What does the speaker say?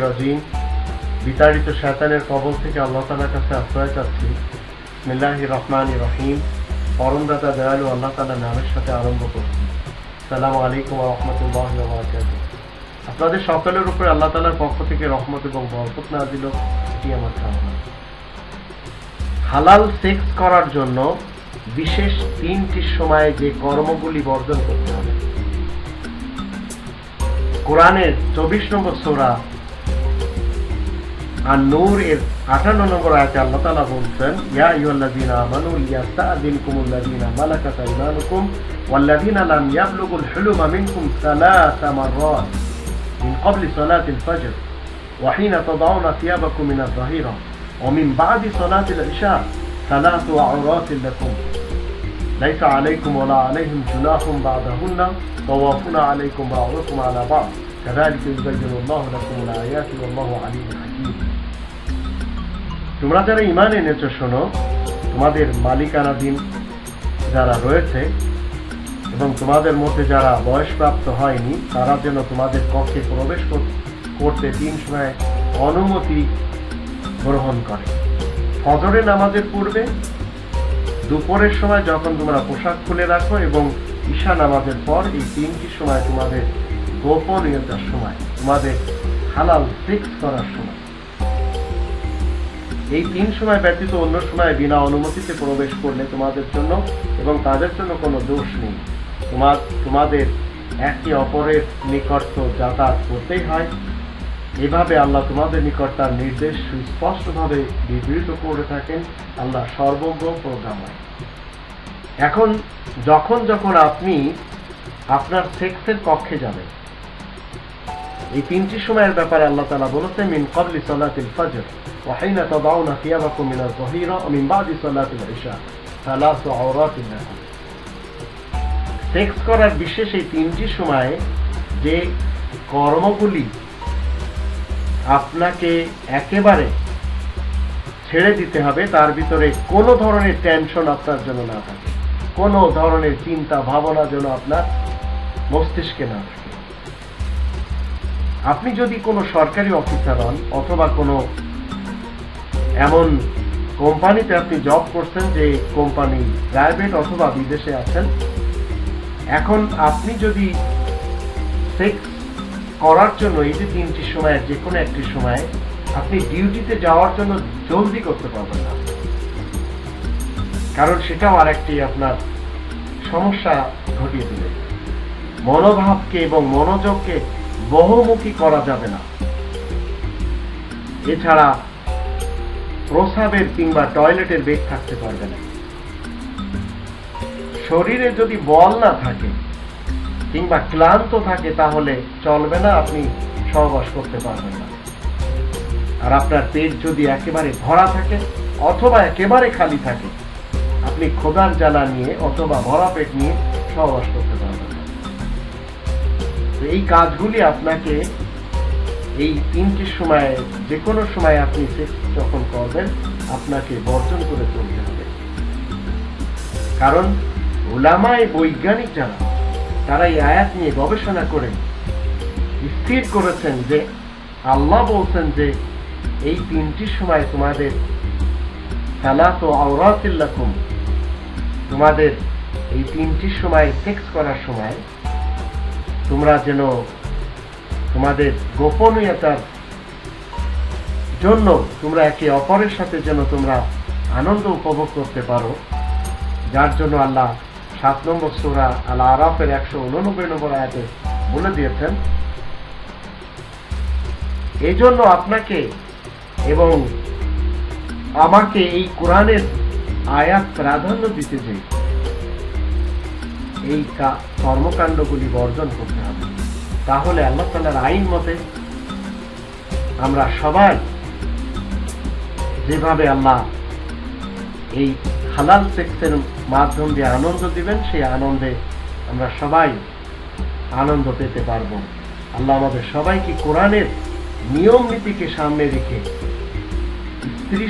রাজিম। বিতাড়িত শয়তানের কবল থেকে আল্লাহ তাআলার কাছে আশ্রয় চাচ্ছি। বিসমিল্লাহির রহমানির রহিম। পরমদাতা দয়ালু আল্লাহ তাআলার নামের সাথে আরম্ভ করছি। সালামু আলাইকুম রাহমাতুল্লাহি আপনাদের সকলের উপরে আল্লাহ তাআলার পক্ষ থেকে রহমত এবং বরকত নাযিল হোক, এটি আমার কামনা। হালাল সেক্স করার জন্য বিশেষ তিনটি সময়ে যে কর্মগুলি বর্জন করতে হবে। কোরআনের চব্বিশ নম্বর সোরা আর নূর এর আটান্ন নম্বর আয়াতে আল্লাহ তাআলা বলছেন ইয়া আইয়ুহাল্লাযীনা আমানু লিয়াস্তা'যিনকুমুল্লাযীনা মালাকাত আইমানুকুম ওয়াল্লাযীনা লাম ইয়াবলুগুল হুলুমা মিনকুম সালাসা মাররাত من قبل صلاة الفجر وحين تضعون ثيابكم من الظهيرة ومن بعد صلاة العشاء ثلاث عورات لكم ليس عليكم ولا عليهم جناح بعدهن طوافون عليكم بعضكم على بعض كذلك يبين الله لكم الآيات والله عليم حكيم তোমরা যারা ইমান এনেছো শোনো তোমাদের মালিকানাধীন যারা রয়েছে এবং তোমাদের মধ্যে যারা বয়সপ্রাপ্ত হয়নি তারা যেন তোমাদের কক্ষে প্রবেশ কর- করতে তিন সময় অনুমতি গ্রহণ করে ফজরের নামাজের পূর্বে দুপুরের সময় যখন তোমরা পোশাক খুলে রাখো এবং ঈশা নামাজের পর এই তিনটি সময় তোমাদের গোপনীয়তার সময়, তোমাদের হালাল ফিক্স করার সময়। এই তিন সময় ব্যতীত অন্য সময় বিনা অনুমতিতে প্রবেশ করলে তোমাদের জন্য এবং তাদের জন্য কোনো দোষ নেই। তোমার তোমাদের একে অপরের নিকট তো যাতায়াত করতেই হয়। এভাবে আল্লাহ তোমাদের নিকট তার নির্দেশ সুস্পষ্টভাবে বিবৃত করে থাকেন। আল্লাহ সর্বজ্ঞ প্রজ্ঞাময় এখন যখন যখন আপনি আপনার সেক্সের কক্ষে যাবেন, এই তিনটি সময়ের ব্যাপারে আল্লাহ তালা বলেছেন, মিন ক্বাবলি সালাতিল ফজর তাদাউনা থিয়াবাকুম মিনাল যাহিরা ওয়া মিন বাদি সালাতিল ইশা সালাসু আওরাতিন লাকুম সেক্স করার বিশেষ এই তিনটি সময়ে যে কর্মগুলি আপনাকে একেবারে ছেড়ে দিতে হবে, তার ভিতরে কোনো ধরনের টেনশন আপনার জন্য না থাকে, কোনো ধরনের চিন্তা ভাবনা যেন আপনার মস্তিষ্কে না থাকে। আপনি যদি কোনো সরকারি অফিসার হন অথবা কোনো এমন কোম্পানিতে আপনি জব করছেন যে কোম্পানি প্রাইভেট অথবা বিদেশে আছেন, এখন আপনি যদি সেক্স করার জন্য এই যে তিনটি সময় যে কোনো একটি সময় আপনি ডিউটিতে যাওয়ার জন্য জলদি করতে পারবেন না। কারণ সেটাও আর একটি আপনার সমস্যা ঘটিয়ে দেবে। মনোভাবকে এবং মনোযোগকে বহুমুখী করা যাবে না। এছাড়া প্রসাবের কিংবা টয়লেটের বেগ থাকতে পারবে না। শরীরে যদি বল না থাকে কিংবা ক্লান্ত থাকে তাহলে চলবে না, আপনি সহবাস করতে পারবেন না। আর আপনার পেট যদি একেবারে ভরা থাকে অথবা একেবারে খালি থাকে, আপনি খোদার জ্বালা নিয়ে অথবা ভরা পেট নিয়ে সহবাস করতে পারবেন না। তো এই কাজগুলি আপনাকে এই তিনটি সময়ে, যে কোনো সময় আপনি যখন করবেন, আপনাকে বর্জন করে চলতে হবে। কারণ ওলামায় বৈজ্ঞানিক যারা তারা এই আয়াত নিয়ে গবেষণা করে, স্থির করেছেন যে আল্লাহ বলছেন যে এই তিনটি সময় তোমাদের সালাত ও আওরাতিল্লাকুম তোমাদের এই তিনটি সময় সেক্স করার সময় তোমরা যেন তোমাদের গোপনীয়তার জন্য তোমরা একে অপরের সাথে যেন তোমরা আনন্দ উপভোগ করতে পারো, যার জন্য আল্লাহ সাত নম্বর সুরা আল আরাফের একশো উননব্বই নম্বর আয়াতে বলে দিয়েছেন এই জন্য আপনাকে এবং আমাকে এই কোরআনের আয়াত প্রাধান্য দিতে যে এই কর্মকাণ্ডগুলি বর্জন করতে হবে। তাহলে আল্লাহ তালার আইন মতে আমরা সবাই যেভাবে আল্লাহ এই হালাল সেক্সের মাধ্যম দিয়ে আনন্দ দিবেন, সেই আনন্দে আমরা সবাই আনন্দ পেতে পারব। আল্লাহ আমাদের সবাইকে কোরআনের নিয়ম নীতিকে সামনে রেখে স্ত্রী